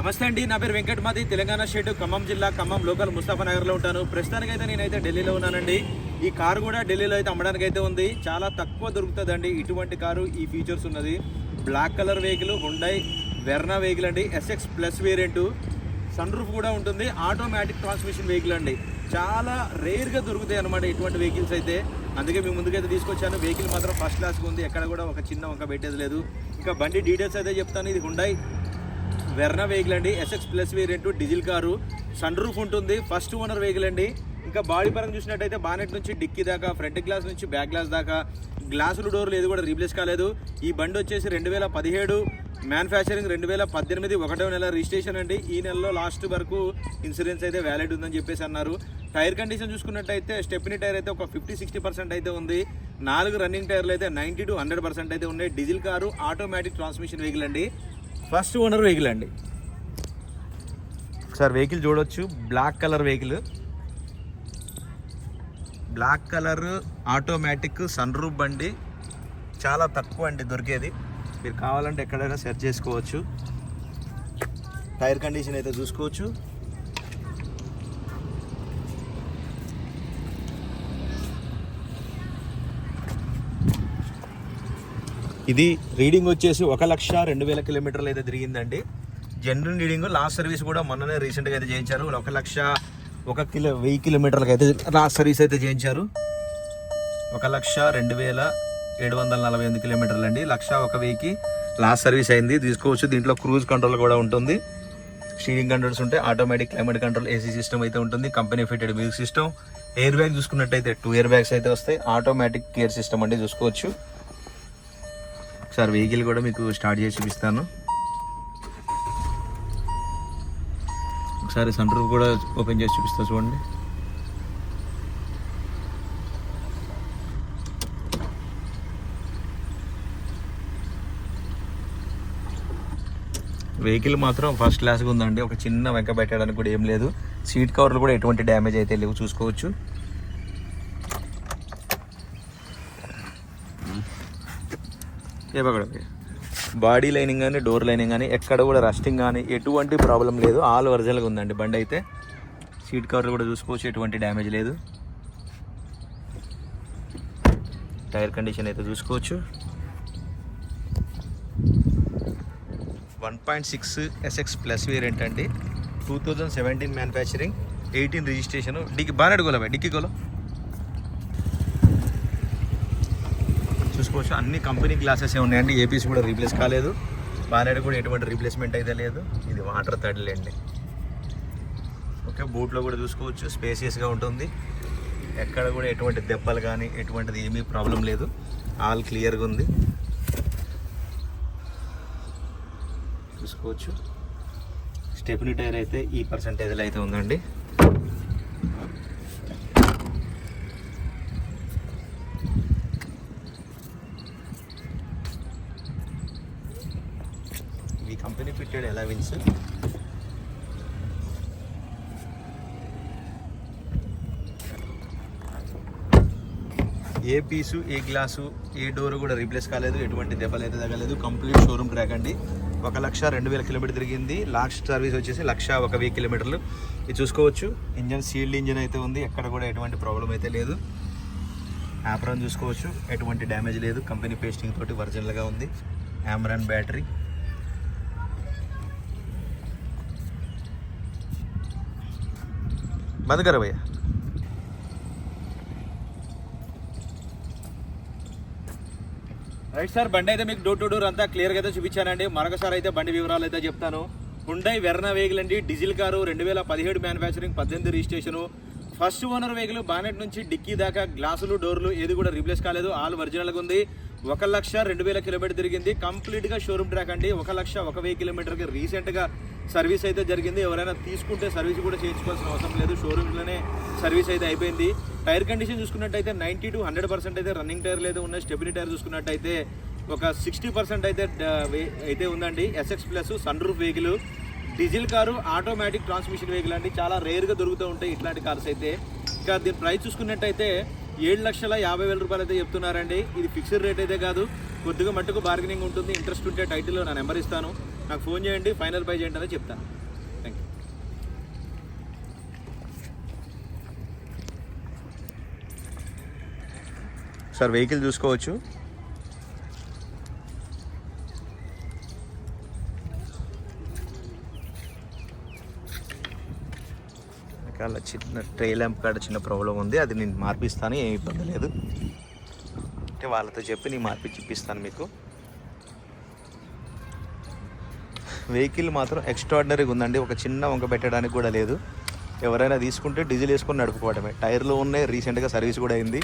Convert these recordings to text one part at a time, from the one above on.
నమస్తే అండి నా పేరు వెంకట్ మాది తెలంగాణ స్టేట్ ఖమ్మం జిల్లా ఖమ్మం లోకల్ ముస్తాఫా నగర్లో ఉంటాను. ప్రస్తుతానికి అయితే నేనైతే ఢిల్లీలో ఉన్నానండి. ఈ కారు కూడా ఢిల్లీలో అయితే అమ్మడానికి అయితే ఉంది. చాలా తక్కువ దొరుకుతుందండి ఇటువంటి కారు ఈ ఫీచర్స్ ఉన్నది. Black colour vehicle Hyundai Verna vehicle అండి SX plus variant sunroof కూడా ఉంటుంది. ఆటోమేటిక్ ట్రాన్స్మిషన్ వెహికల్ అండి. చాలా రేర్గా దొరుకుతాయి అనమాట ఇటువంటి వెహికల్స్ అయితే. అందుకే మీ ముందుకైతే తీసుకొచ్చాను. వెహికల్ మాత్రం ఫస్ట్ క్లాస్గా ఉంది. ఎక్కడ కూడా ఒక చిన్న వంక పెట్టేది లేదు. ఇంకా బండి డీటెయిల్స్ అయితే చెప్తాను. ఇది హుండై వెర్నా వెహికల్ అండి. SX plus variant diesel car. Sunroof ఉంటుంది. ఫస్ట్ ఓనర్ వెహికల్ అండి. ఇంకా బాడీ పరంగా చూసినట్టయితే బానెట్ నుంచి డిక్కీ దాకా ఫ్రంట్ గ్లాస్ నుంచి బ్యాక్ గ్లాస్ దాకా. గ్లాసులు డోర్లు ఏది కూడా రీప్లేస్ కాలేదు. ఈ బండి వచ్చేసి రెండు వేల పదిహేడు. మ్యానుఫ్యాక్చరింగ్ రెండు వేల పద్దెనిమిది ఒకటో నెల రిజిస్ట్రేషన్ అండి. ఈ నెలలో లాస్ట్ వరకు ఇన్సూరెన్స్ అయితే వ్యాలిడ్ ఉందని చెప్పేసి అన్నారు. టైర్ కండిషన్ చూసుకున్నట్టయితే స్టెప్ని టైర్ అయితే ఒక ఫిఫ్టీ సిక్స్టీ పర్సెంట్ అయితే ఉంది. నాలుగు రన్నింగ్ టైర్లు అయితే నైంటీ టు హండ్రెడ్ పర్సెంట్ అయితే ఉన్నాయి. Diesel car automatic transmission vehicle అండి. ఫస్ట్ ఓనర్ వెహికల్ అండి. సార్ వెహికల్ చూడొచ్చు. Black colour vehicle. Black colour automatic sunroof బండి. చాలా తక్కువ అండి దొరికేది. మీరు కావాలంటే ఎక్కడైనా సెర్చ్ చేసుకోవచ్చు. టైర్ కండిషన్ అయితే చూసుకోవచ్చు. ఇది రీడింగ్ వచ్చేసి ఒక లక్ష రెండు వేల కిలోమీటర్లు అయితే తిరిగిందండి. జనరల్ రీడింగ్ లాస్ట్ సర్వీస్ కూడా మొన్ననే రీసెంట్గా అయితే చేయించారు. ఒక లక్ష ఒక కిలో వెయ్యి కిలోమీటర్లకు అయితే లాస్ట్ సర్వీస్ అయితే చేయించారు. ఒక లక్ష రెండు వేల ఏడు వందల నలభై ఎనిమిది కిలోమీటర్లు అండి. లక్ష ఒక వెయ్యికి లాస్ట్ సర్వీస్ అయింది. తీసుకోవచ్చు. దీంట్లో క్రూజ్ కంట్రోల్ కూడా ఉంటుంది. స్టీరింగ్ కంట్రోల్స్ ఉంటాయి automatic climate control AC system అయితే ఉంటుంది. Company fitted music system airbag చూసుకున్నట్టయితే టూ ఇయర్ బ్యాగ్స్ అయితే వస్తాయి. ఆటోమేటిక్ గేర్ సిస్టమ్ అండి చూసుకోవచ్చు. ఒకసారి వెహికల్ కూడా మీకు స్టార్ట్ చేసి చూపిస్తాను. ఒకసారి సన్ రూఫ్ కూడా ఓపెన్ చేసి చూపిస్తా చూడండి. వెహికల్ మాత్రం ఫస్ట్ క్లాస్గా ఉందండి. ఒక చిన్న వెంక పెట్టడానికి కూడా ఏం లేదు. సీట్ కవర్లు కూడా ఎటువంటి డ్యామేజ్ అయితే లేవు. చూసుకోవచ్చు. ఏ బాడీ లైనింగ్ కానీ డోర్ లైనింగ్ కానీ ఎక్కడ కూడా రస్టింగ్ కానీ ఎటువంటి ప్రాబ్లం లేదు. ఆల్ ఒరిజినల్గా ఉందండి బండి అయితే. సీట్ కవర్లు కూడా చూసుకోవచ్చు ఎటువంటి డ్యామేజ్ లేదు. టైర్ కండిషన్ అయితే చూసుకోవచ్చు. One point six SX plus variant అండి. Two thousand seventeen manufacturing eighteen registration. Dickey బాగా అడుగులో డిక్కి గోలో? చూసుకోవచ్చు అన్ని కంపెనీ గ్లాసెస్ ఉన్నాయండి. ఏపీస్ కూడా రీప్లేస్ కాలేదు. బానేడు కూడా ఎటువంటి రీప్లేస్మెంట్ అయితే లేదు. ఇది వాటర్ తడిలేండి ఓకే బూట్లో కూడా చూసుకోవచ్చు. స్పేసియస్గా ఉంటుంది. ఎక్కడ కూడా ఎటువంటి దెబ్బలు కానీ ఎటువంటిది ఏమీ ప్రాబ్లం లేదు. ఆల్ క్లియర్గా ఉంది. చూసుకోవచ్చు. స్టెప్ని టైర్ అయితే ఈ పర్సంటేజ్లో అయితే ఉందండి ఈ కంపెనీ ఫిట్టెడ్ ఎలవెన్స్ ఏ పీసు ఏ గ్లాసు ఏ డోర్ కూడా రీప్లేస్ కాలేదు ఎటువంటి దెబ్బలు అయితే తగలేదు. కంప్లీట్ షోరూమ్ ట్రాక్ అండి. ఒక లక్ష రెండు వేల కిలోమీటర్ తిరిగింది. లాస్ట్ సర్వీస్ వచ్చేసి లక్ష ఒక వెయ్యి కిలోమీటర్లు. ఇది చూసుకోవచ్చు. ఇంజన్ సీల్డ్ ఇంజన్ అయితే ఉంది. ఎక్కడ కూడా ఎటువంటి ప్రాబ్లం అయితే లేదు. యాప్రాన్ చూసుకోవచ్చు. ఎటువంటి డ్యామేజ్ లేదు. కంపెనీ పేస్టింగ్ తోటి ఒరిజినల్గా ఉంది. యామ్రాన్ బ్యాటరీ. बंद करो भैया రైట్ సార్ బండి అయితే మీకు డోర్ టు డోర్ అంతా క్లియర్గా అయితే చూపించానండి. మరొకసారి అయితే బండి వివరాలు అయితే చెప్తాను. హుండై వెర్నా వెహికల్ అండి. డీజిల్ కారు రెండు వేల పదిహేడు మ్యానుఫ్యాక్చరింగ్ పద్దెనిమిది registration first owner vehicle bonnet నుంచి డిక్కీ దాకా గ్లాసులు డోర్లు ఏది కూడా రీప్లేస్ కాలేదు. ఆల్ ఒరిజినల్గా ఉంది. ఒక లక్ష రెండు వేల కిలోమీటర్ తిరిగింది. కంప్లీట్గా షోరూమ్ ట్రాక్ అండి. ఒక లక్ష ఒక వెయ్యి కిలోమీటర్కి రీసెంట్గా సర్వీస్ అయితే జరిగింది. ఎవరైనా తీసుకుంటే సర్వీస్ కూడా చేయించుకోవాల్సిన అవసరం లేదు. షోరూమ్లోనే సర్వీస్ అయితే అయిపోయింది. టైర్ కండిషన్ చూసుకున్నట్టయితే నైంటీ టు హండ్రెడ్ పర్సెంట్ అయితే రన్నింగ్ టైర్లు అయితే ఉన్నాయి స్టెబిలిటీ టైర్ చూసుకున్నట్టయితే ఒక సిక్స్టీ పర్సెంట్ అయితే అయితే ఉందండి. SX plus sunroof vehicle diesel car automatic transmission vehicle అండి. చాలా రేర్గా దొరుకుతూ ఉంటాయి ఇట్లాంటి కార్స్ అయితే. ఇంకా దీని ప్రైస్ చూసుకున్నట్టయితే ఏడు లక్షల యాభై వేల రూపాయలు అయితే చెప్తున్నారండి. ఇది ఫిక్స్డ్ రేట్ అయితే కాదు. కొద్దిగా మట్టుకు బార్గెనింగ్ ఉంటుంది. ఇంట్రెస్ట్ ఉంటే టైటిల్లో నా నెంబర్ ఇస్తాను. నాకు ఫోన్ చేయండి ఫైనల్ ప్రైజ్ ఏంటనే చెప్తాను థ్యాంక్ యూ సార్ వెహికల్ చూసుకోవచ్చు. వెనకాల చిన్న ట్రే ల్యాంప్ కాడ చిన్న ప్రాబ్లం ఉంది అది నేను మార్పిస్తాను ఏమి ఇబ్బంది లేదు. అంటే వాళ్ళతో చెప్పి నేను మార్పించి ఇప్పిస్తాను మీకు. వెహికల్ మాత్రం ఎక్స్ట్రాడినరీగా ఉందండి. ఒక చిన్న వంక పెట్టడానికి కూడా లేదు. ఎవరైనా తీసుకుంటే డీజిల్ వేసుకొని నడుపుకోవడమే. టైర్లు ఉన్నాయి రీసెంట్గా సర్వీస్ కూడా అయింది.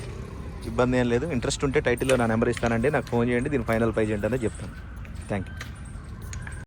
ఇబ్బంది ఏం లేదు. ఇంట్రెస్ట్ ఉంటే టైటిల్లో నా నెంబర్ ఇస్తానండి. నాకు ఫోన్ చేయండి. దీని ఫైనల్ ప్రైజ్ ఏంటనే చెప్తాను. Thank you